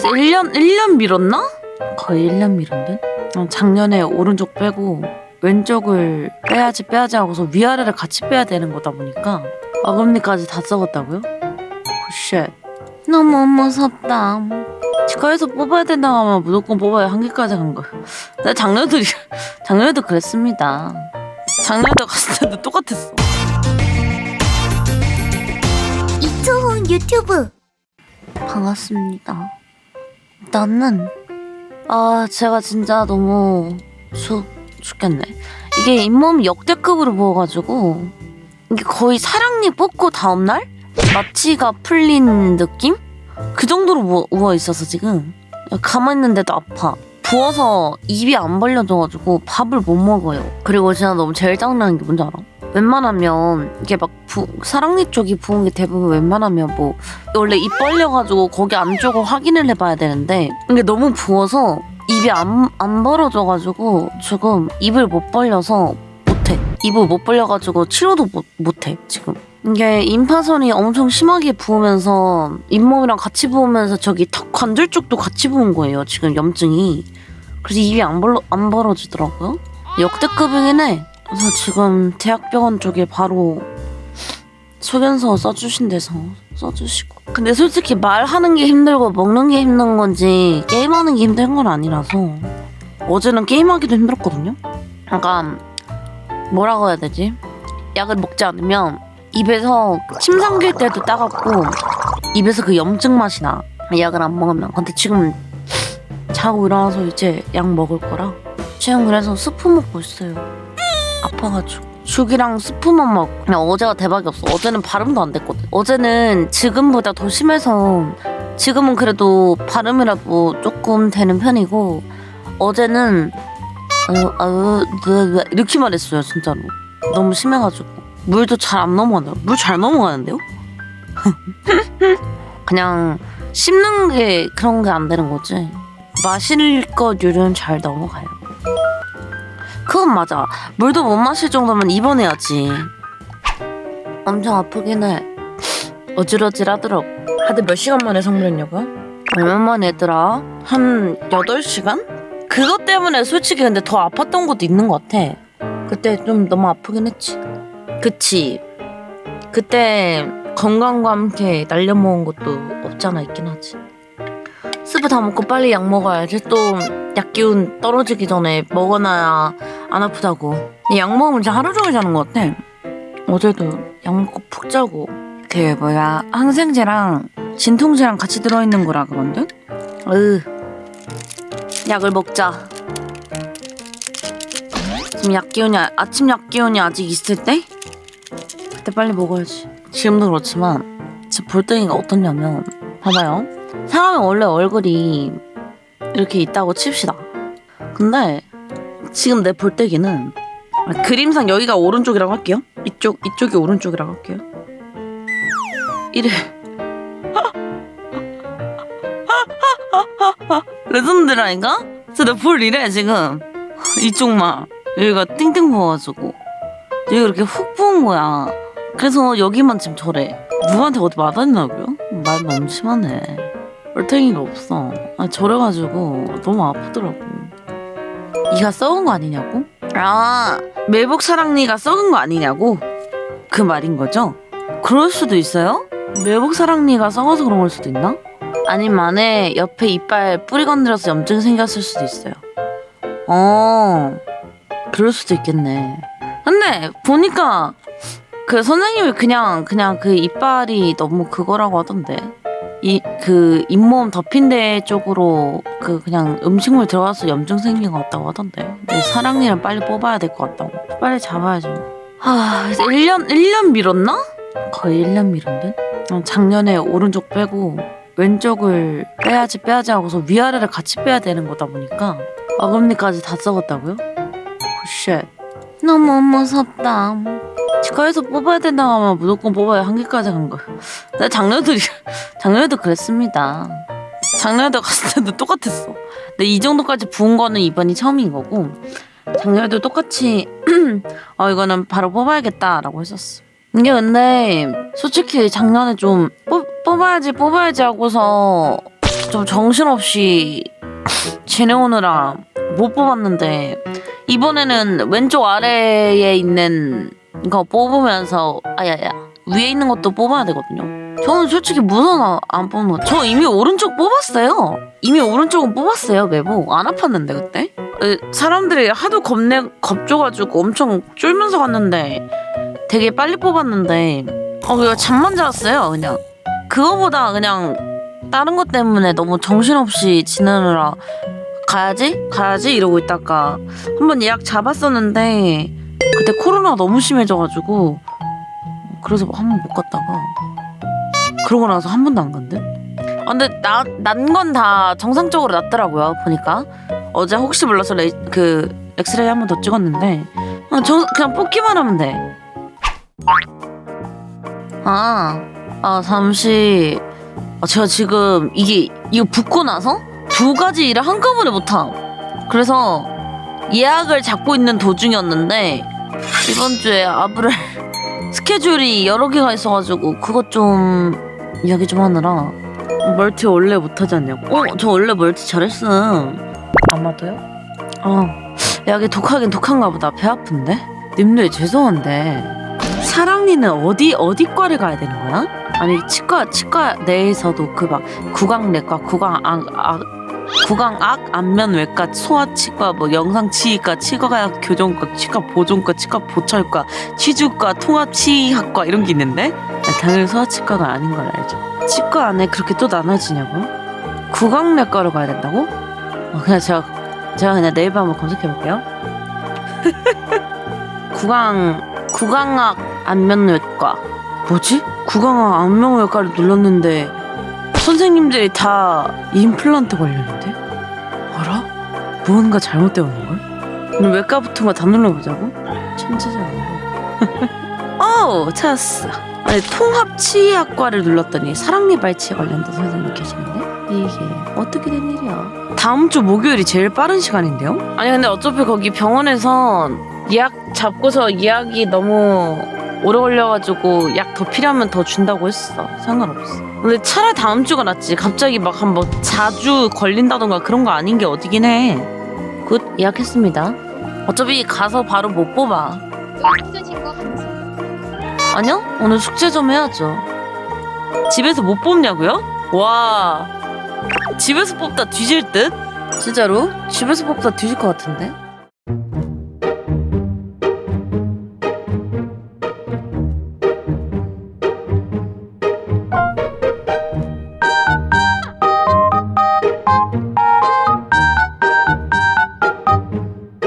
그래서 1년 1년 미뤘나? 거의 1년 미뤘네. 어, 작년에 오른쪽 빼고 왼쪽을 빼야지 빼야지 하고서 위아래를 같이 빼야 되는 거다 보니까 어금니까지 다 썩었다고요? 쉣. 너무 무섭다. 치과에서 뽑아야 된다고 하면 무조건 뽑아야 한 개까지 간 거야. 나 작년에도 작년에도 그랬습니다. 작년에도 갔을 때도 똑같았어. 이초훈 유튜브 반갑습니다. 나는 아 제가 진짜 너무 죽 죽겠네. 이게 잇몸이 역대급으로 부어가지고 이게 거의 사랑니 뽑고 다음 날 마취가 풀린 느낌? 그 정도로 부어, 부어 있어서 지금 가만 있는데도 아파. 부어서 입이 안 벌려져가지고 밥을 못 먹어요. 그리고 제가 너무 제일 짜증나는 게 뭔지 알아? 웬만하면 이게 막 부, 사랑니 쪽이 부은 게 대부분 웬만하면 뭐 원래 입 벌려가지고 거기 안쪽을 확인을 해봐야 되는데 이게 너무 부어서 입이 안, 안 벌어져가지고 지금 입을 못 벌려서 못해. 입을 못 벌려가지고 치료도 못, 못해 지금. 이게 임파선이 엄청 심하게 부으면서 잇몸이랑 같이 부으면서 저기 턱 관절 쪽도 같이 부은 거예요 지금 염증이. 그래서 입이 안, 벌러, 안 벌어지더라고요. 역대급이긴 해 그래서 지금 대학병원 쪽에 바로 소견서 써주신 데서 써주시고. 근데 솔직히 말하는 게 힘들고 먹는 게 힘든 건지 게임하는 게 힘든 건 아니라서 어제는 게임하기도 힘들었거든요. 약간 뭐라고 해야 되지? 약을 먹지 않으면 입에서 침 삼킬 때도 따갑고 입에서 그 염증 맛이 나. 약을 안 먹으면. 근데 지금 자고 일어나서 이제 약 먹을 거라. 지금 그래서 스프 먹고 있어요 아파가지고. 죽이랑 스프만 먹. 그냥 어제가 대박이 없어. 어제는 발음도 안 됐거든. 어제는 지금보다 더 심해서 지금은 그래도 발음이라도 조금 되는 편이고 어제는 어, 어, 네, 네, 이렇게만 했어요 진짜로. 너무 심해가지고. 물도 잘 안 넘어가네요. 물 잘 넘어가는데요? 그냥 씹는 게 그런 게 안 되는 거지. 마실 것류는 잘 넘어가요 그건 맞아. 물도 못 마실 정도면 입원해야지. 엄청 아프긴 해. 어지러질하더라고. 다들 몇 시간 만에 성불했냐고요? 얼마 만에 했더라? 한 8시간? 그것 때문에 솔직히 근데 더 아팠던 것도 있는 것 같아. 그때 좀 너무 아프긴 했지. 그치. 그때 건강과 함께 날려먹은 것도 없잖아 있긴 하지. 스프 다 먹고 빨리 약 먹어야지 또 약 기운 떨어지기 전에 먹어놔야 안 아프다고. 약 먹으면 진짜 하루 종일 자는 것 같아. 어제도 약 먹고 푹 자고. 그 뭐야 항생제랑 진통제랑 같이 들어있는 거라 그런데? 으. 약을 먹자. 지금 약 기운이 아- 아침 약 기운이 아직 있을 때? 그때 빨리 먹어야지. 지금도 그렇지만 제 볼덩이가 어떻냐면 봐봐요. 사람이 원래 얼굴이 이렇게 있다고 칩시다. 근데 지금 내 볼때기는 그림상 여기가 오른쪽이라고 할게요. 이쪽 이쪽이 오른쪽이라고 할게요. 이래. 레전드라니까? 진짜 내볼 이래 지금 이쪽만 여기가 띵띵 부어가지고 여기 이렇게 훅 부은 거야. 그래서 여기만 지금 저래. 누구한테 어디 맞았냐고요? 말 너무 심하네. 얼탱이가 없어. 아, 저래가지고 너무 아프더라고. 이가 썩은 거 아니냐고? 아, 매복 사랑니가 썩은 거 아니냐고? 그 말인 거죠? 그럴 수도 있어요? 매복 사랑니가 썩어서 그런 걸 수도 있나? 아니면 안에 옆에 이빨 뿌리 건드려서 염증 생겼을 수도 있어요. 어, 그럴 수도 있겠네. 근데 보니까 그 선생님이 그냥 그냥 그 이빨이 너무 그거라고 하던데. 이 그 잇몸 덮인 데 쪽으로 그 그냥 음식물 들어가서 염증 생긴 것 같다고 하던데. 근데 사랑니를 빨리 뽑아야 될 것 같다고. 빨리 잡아야죠. 하, 1년 1년 미뤘나? 거의 1년 미뤘네. 어, 작년에 오른쪽 빼고 왼쪽을 빼야지 빼야지 하고서 위아래를 같이 빼야 되는 거다 보니까 어금니까지 다 썩었다고요? 쉣. 너무 무섭다. 치과에서 뽑아야 된다고 하면 무조건 뽑아야 한 개까지 간 거야. 나 작년에도 작년에도 그랬습니다. 작년에도 갔을 때도 똑같았어. 근데 이 정도까지 부은 거는 이번이 처음인 거고 작년에도 똑같이 어 이거는 바로 뽑아야겠다라고 했었어. 이게 근데 솔직히 작년에 좀 뽑, 뽑아야지 뽑아야지 하고서 좀 정신없이 지내오느라 못 뽑았는데 이번에는 왼쪽 아래에 있는 거 뽑으면서 아야야 위에 있는 것도 뽑아야 되거든요. 저는 솔직히 무서워 안 뽑는 거. 저 이미 오른쪽 뽑았어요. 이미 오른쪽은 뽑았어요 매보 안 아팠는데 그때. 에, 사람들이 하도 겁내 겁줘가지고 엄청 쫄면서 갔는데 되게 빨리 뽑았는데 어 이거 잠만 잤어요 그냥. 그거보다 그냥 다른 것 때문에 너무 정신없이 지내느라 가야지 가야지 이러고 있다가 한번 예약 잡았었는데 그때 코로나 너무 심해져가지고 그래서 한 번 못 갔다가 그러고 나서 한 번도 안 간대. 아, 근데 난 건 다 정상적으로 났더라고요 보니까 어제 혹시 몰라서 레이, 그 엑스레이 한 번 더 찍었는데 아, 저 그냥 뽑기만 하면 돼. 아, 아 잠시 아, 제가 지금 이게 이거 붙고 나서 두 가지 일을 한꺼번에 못함. 그래서 예약을 잡고 있는 도중이었는데 이번 주에 아브렐 스케줄이 여러 개가 있어가지고 그것 좀 이야기 좀 하느라 멀티 원래 못하지 않냐고. 어, 저 원래 멀티 잘했음. 아마도요? 어, 야, 이게 독하긴 독한가 보다. 배 아픈데? 님들 죄송한데 사랑니는 어디 어디 과를 가야 되는 거야? 아니 치과 치과 내에서도 그 막 구강내과 구강 악 악, 구강악 안면외과 소아치과 뭐 영상치의과 치과약 교정과 치과 보존과 치과 보철과 치주과 통합치의학과 이런 게 있는데 당연히 소아치과가 아닌 걸 알죠. 치과 안에 그렇게 또 나눠지냐고? 구강내과로 가야 된다고? 어, 그냥 제가 제가 그냥 네이버 한번 검색해 볼게요. 구강 구강악 안면외과 뭐지? 구강악 안면외과를 눌렀는데 선생님들이 다 임플란트 관련인데? 알아? 무언가 잘못되었는 걸? 그럼 외과 붙은 거 다 눌러보자고? 천재적인 거. 어우 찾았어. 아니 통합치의학과를 눌렀더니 사랑니 발치에 관련된 선생님 계시는데 이게 어떻게 된 일이야? 다음 주 목요일이 제일 빠른 시간인데요? 아니 근데 어차피 거기 병원에서 예약 잡고서 예약이 너무 오래 걸려가지고 약 더 필요하면 더 준다고 했어. 상관없어. 근데 차라리 다음 주가 낫지. 갑자기 막한뭐 자주 걸린다던가 그런 거 아닌 게 어디긴 해. 굿 예약했습니다. 어차피 가서 바로 못 뽑아. 없어진 거 감사. 아니요? 오늘 숙제 좀 해야죠. 집에서 못 뽑냐고요? 와. 집에서 뽑다 뒤질 듯? 진짜로? 집에서 뽑다 뒤질 것 같은데?